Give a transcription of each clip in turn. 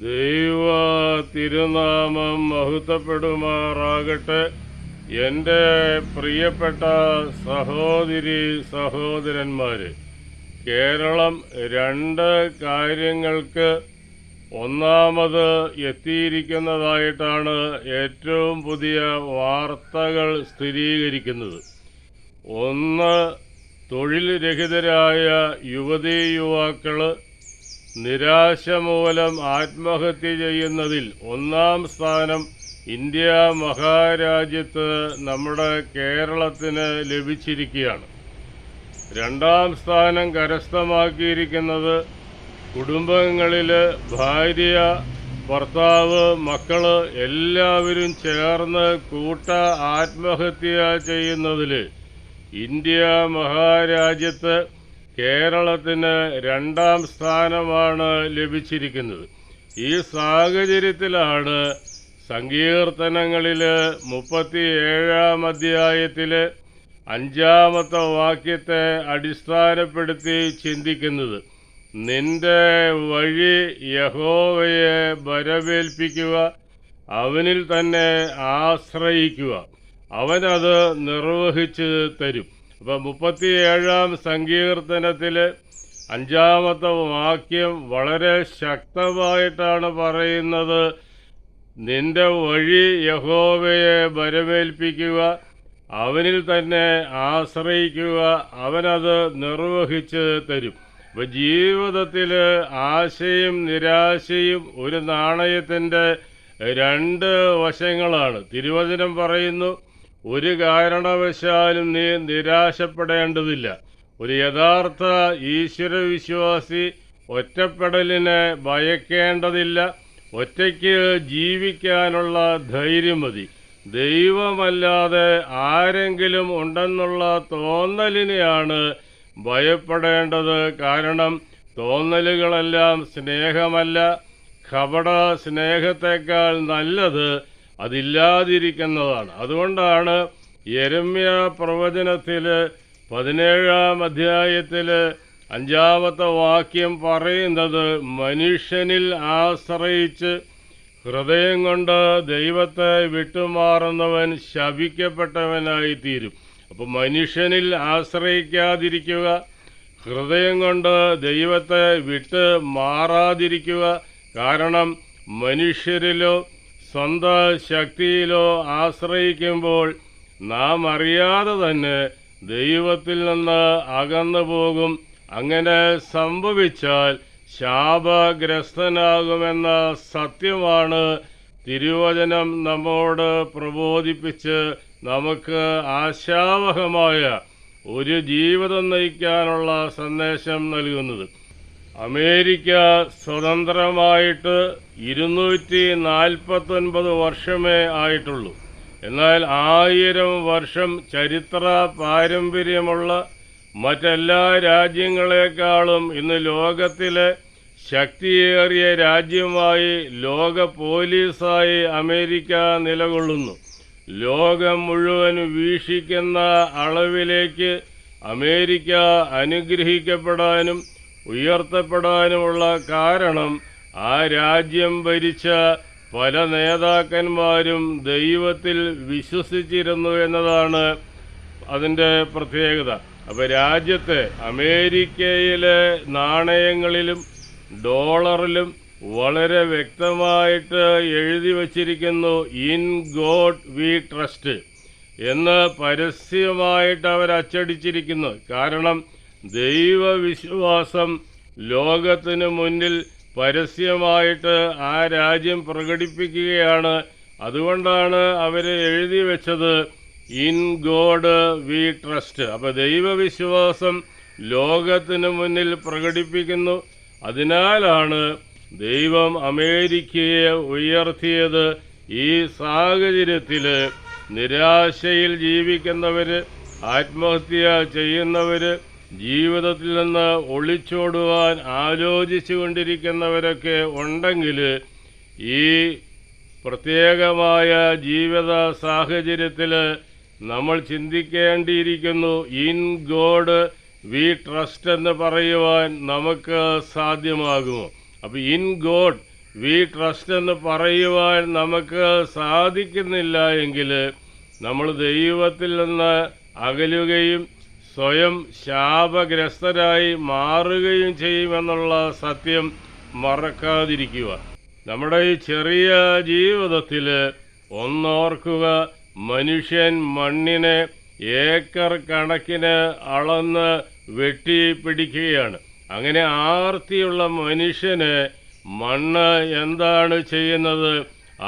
ദൈവ തിരുനാമം മഹത്വപ്പെടുമാറാകട്ടെ. എന്റെ പ്രിയപ്പെട്ട സഹോദരി സഹോദരന്മാർ കേരളം രണ്ട് കാര്യങ്ങൾക്ക് ഒന്നാമത് എത്തിയിരിക്കുന്നതായിട്ടാണ് ഏറ്റവും പുതിയ വാർത്തകൾ സ്ഥിരീകരിക്കുന്നത്. ഒന്ന് തൊഴിൽ രഹിതരായ യുവതീ യുവാക്കൾ നിരാശ മൂലം ആത്മഹത്യ ചെയ്യുന്നതിൽ ഒന്നാം സ്ഥാനം ഇന്ത്യ മഹാരാജ്യത്ത് നമ്മുടെ കേരളത്തിന് ലഭിച്ചിരിക്കുകയാണ്. രണ്ടാം സ്ഥാനം കരസ്ഥമാക്കിയിരിക്കുന്നത് കുടുംബങ്ങളിൽ ഭാര്യ ഭർത്താവ് മക്കൾ എല്ലാവരും ചേർന്ന് കൂട്ട ആത്മഹത്യ ചെയ്യുന്നതിൽ ഇന്ത്യ മഹാരാജ്യത്ത് കേരളത്തിന് രണ്ടാം സ്ഥാനമാണ് ലഭിച്ചിരിക്കുന്നത്. ഈ സാഹചര്യത്തിലാണ് സങ്കീർത്തനങ്ങളിൽ മുപ്പത്തിയേഴാം അധ്യായത്തിൽ അഞ്ചാമത്തെ വാക്യത്തെ അടിസ്ഥാനപ്പെടുത്തി ചിന്തിക്കുന്നത്. നിന്റെ വഴി യഹോവയെ ബരവേൽപ്പിക്കുക അവനിൽ തന്നെ ആശ്രയിക്കുക. അവനത് നിർവഹിച്ച് തരും. അപ്പം മുപ്പത്തിയേഴാം സങ്കീർത്തനത്തിൽ അഞ്ചാമത്തെ വാക്യം വളരെ ശക്തമായിട്ടാണ് പറയുന്നത്. നിന്റെ വഴി യഹോവയെ ബരമേൽപ്പിക്കുക അവനിൽ തന്നെ ആശ്രയിക്കുക അവനത് നിർവഹിച്ച് തരും. അപ്പം ജീവിതത്തിൽ ആശയും നിരാശയും ഒരു നാണയത്തിന്റെ രണ്ട് വശങ്ങളാണ്. തിരുവചനം പറയുന്നു ഒരു കാരണവശാലും നീ നിരാശപ്പെടേണ്ടതില്ല. ഒരു യഥാർത്ഥ ഈശ്വരവിശ്വാസി ഒറ്റപ്പെടലിനെ ഭയക്കേണ്ടതില്ല. ഒറ്റയ്ക്ക് ജീവിക്കാനുള്ള ധൈര്യം മതി. ദൈവമല്ലാതെ ആരെങ്കിലും ഉണ്ടെന്നുള്ള തോന്നലിനെയാണ് ഭയപ്പെടേണ്ടത്. കാരണം തോന്നലുകളെല്ലാം സ്നേഹമല്ല. കപട സ്നേഹത്തെക്കാൾ നല്ലത് അതില്ലാതിരിക്കുന്നതാണ്. അതുകൊണ്ടാണ് യരമ്യ പ്രവചനത്തിൽ പതിനേഴാം അധ്യായത്തിൽ അഞ്ചാമത്തെ വാക്യം പറയുന്നത് മനുഷ്യനിൽ ആശ്രയിച്ച് ഹൃദയം കൊണ്ട് ദൈവത്തെ വിട്ടുമാറുന്നവൻ ശപിക്കപ്പെട്ടവനായി തീരും അപ്പോൾ മനുഷ്യനിൽ ആശ്രയിക്കാതിരിക്കുക ഹൃദയം കൊണ്ട് ദൈവത്തെ വിട്ട് മാറാതിരിക്കുക കാരണം മനുഷ്യരിലോ സ്വന്തം ശക്തിയിലോ ആശ്രയിക്കുമ്പോൾ നാം അറിയാതെ തന്നെ ദൈവത്തിൽ നിന്ന് അകന്നു പോകും. അങ്ങനെ സംഭവിച്ചാൽ ശാപഗ്രസ്തനാകുമെന്ന സത്യമാണ് തിരുവചനം നമ്മോട് പ്രബോധിപ്പിച്ച് നമുക്ക് ആശാവഹമായ ഒരു ജീവിതം നയിക്കാനുള്ള സന്ദേശം നൽകുന്നത്. അമേരിക്ക സ്വതന്ത്രമായിട്ട് ഇരുന്നൂറ്റി നാൽപ്പത്തൊൻപത് വർഷമേ ആയിട്ടുള്ളൂ. എന്നാൽ ആയിരം വർഷം ചരിത്ര പാരമ്പര്യമുള്ള മറ്റെല്ലാ രാജ്യങ്ങളെക്കാളും ഇന്ന് ലോകത്തിലെ ശക്തിയേറിയ രാജ്യമായി ലോക പോലീസായി അമേരിക്ക നിലകൊള്ളുന്നു. ലോകം മുഴുവൻ വീക്ഷിക്കുന്ന അളവിലേക്ക് അമേരിക്ക അനുഗ്രഹിക്കപ്പെടാനും ഉയർത്തപ്പെടാനുമുള്ള കാരണം ആ രാജ്യം ഭരിച്ച പല നേതാക്കന്മാരും ദൈവത്തിൽ വിശ്വസിച്ചിരുന്നു എന്നതാണ് അതിന്റെ പ്രത്യേകത. അപ്പോൾ രാജ്യത്തെ അമേരിക്കയിലെ നാണയങ്ങളിലും ഡോളറിലും വളരെ വ്യക്തമായിട്ട് എഴുതി വച്ചിരിക്കുന്നു ഇൻ ഗോഡ് വി ട്രസ്റ്റ് എന്ന് പരസ്യമായിട്ട് അവർ അച്ചടിച്ചിരിക്കുന്നു. കാരണം ദൈവവിശ്വാസം ലോകത്തിന് മുന്നിൽ പരസ്യമായിട്ട് ആ രാജ്യം പ്രകടിപ്പിക്കുകയാണ്. അതുകൊണ്ടാണ് അവർ എഴുതി വെച്ചത് ഇൻ ഗോഡ് വി ട്രസ്റ്റ്. അപ്പോൾ ദൈവവിശ്വാസം ലോകത്തിന് മുന്നിൽ പ്രകടിപ്പിക്കുന്നു. അതിനാലാണ് ദൈവം അമേരിക്കയെ ഉയർത്തിയത്. ഈ സാഹചര്യത്തിൽ നിരാശയിൽ ജീവിക്കുന്നവർ ആത്മഹത്യ ചെയ്യുന്നവര് ജീവിതത്തിൽ നിന്ന് ഒളിച്ചോടുവാൻ ആലോചിച്ചു കൊണ്ടിരിക്കുന്നവരൊക്കെ ഉണ്ടെങ്കിൽ ഈ പ്രത്യേകമായ ജീവിത സാഹചര്യത്തിൽ നമ്മൾ ചിന്തിക്കേണ്ടിയിരിക്കുന്നു ഇൻ ഗോഡ് വി ട്രസ്റ്റ് എന്ന് പറയുവാൻ നമുക്ക് സാധ്യമാകുമോ? അപ്പോൾ ഇൻ ഗോഡ് വി ട്രസ്റ്റ് എന്ന് പറയുവാൻ നമുക്ക് സാധിക്കുന്നില്ല എങ്കിൽ നമ്മൾ ദൈവത്തിൽ നിന്ന് അകലുകയും സ്വയം ശാപഗ്രസ്തരായി മാറുകയും ചെയ്യുമെന്നുള്ള സത്യം മറക്കാതിരിക്കുക. നമ്മുടെ ഈ ചെറിയ ജീവിതത്തിൽ ഒന്നോർക്കുക മനുഷ്യൻ മണ്ണിനെ ഏക്കർ കണക്കിന് അളന്ന് വെട്ടി പിടിക്കുകയാണ് അങ്ങനെ ആർത്തിയുള്ള മനുഷ്യന് മണ്ണ് എന്താണ് ചെയ്യുന്നത്?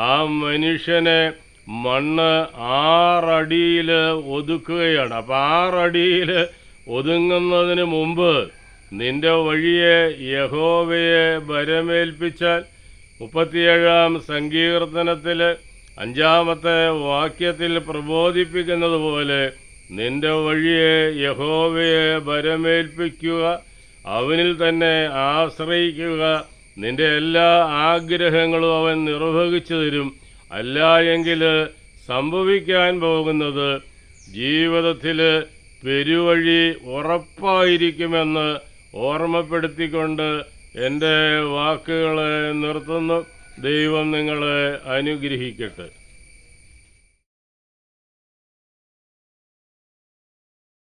ആ മനുഷ്യനെ മണ്ണ് ആറടിയിൽ ഒതുക്കുകയാണ്. അപ്പം ആറടിയിൽ ഒതുങ്ങുന്നതിന് മുമ്പ് നിന്റെ വഴിയെ യഹോവയെ വരമേൽപ്പിച്ചാൽ മുപ്പത്തിയേഴാം സങ്കീർത്തനത്തിൽ അഞ്ചാമത്തെ വാക്യത്തിൽ പ്രബോധിപ്പിക്കുന്നത് പോലെ നിന്റെ വഴിയെ യഹോവയെ വരമേൽപ്പിക്കുക അവനിൽ തന്നെ ആശ്രയിക്കുക നിന്റെ എല്ലാ ആഗ്രഹങ്ങളും അവൻ നിർവഹിച്ചു തരും. അല്ല എങ്കിൽ സംഭവിക്കാൻ പോകുന്നത് ജീവിതത്തിൽ പെരുവഴി ഉറപ്പായിരിക്കുമെന്ന് ഓർമ്മപ്പെടുത്തിക്കൊണ്ട് എന്റെ വാക്കുകളെ നിർത്തുന്നു. ദൈവം നിങ്ങളെ അനുഗ്രഹിക്കട്ടെ.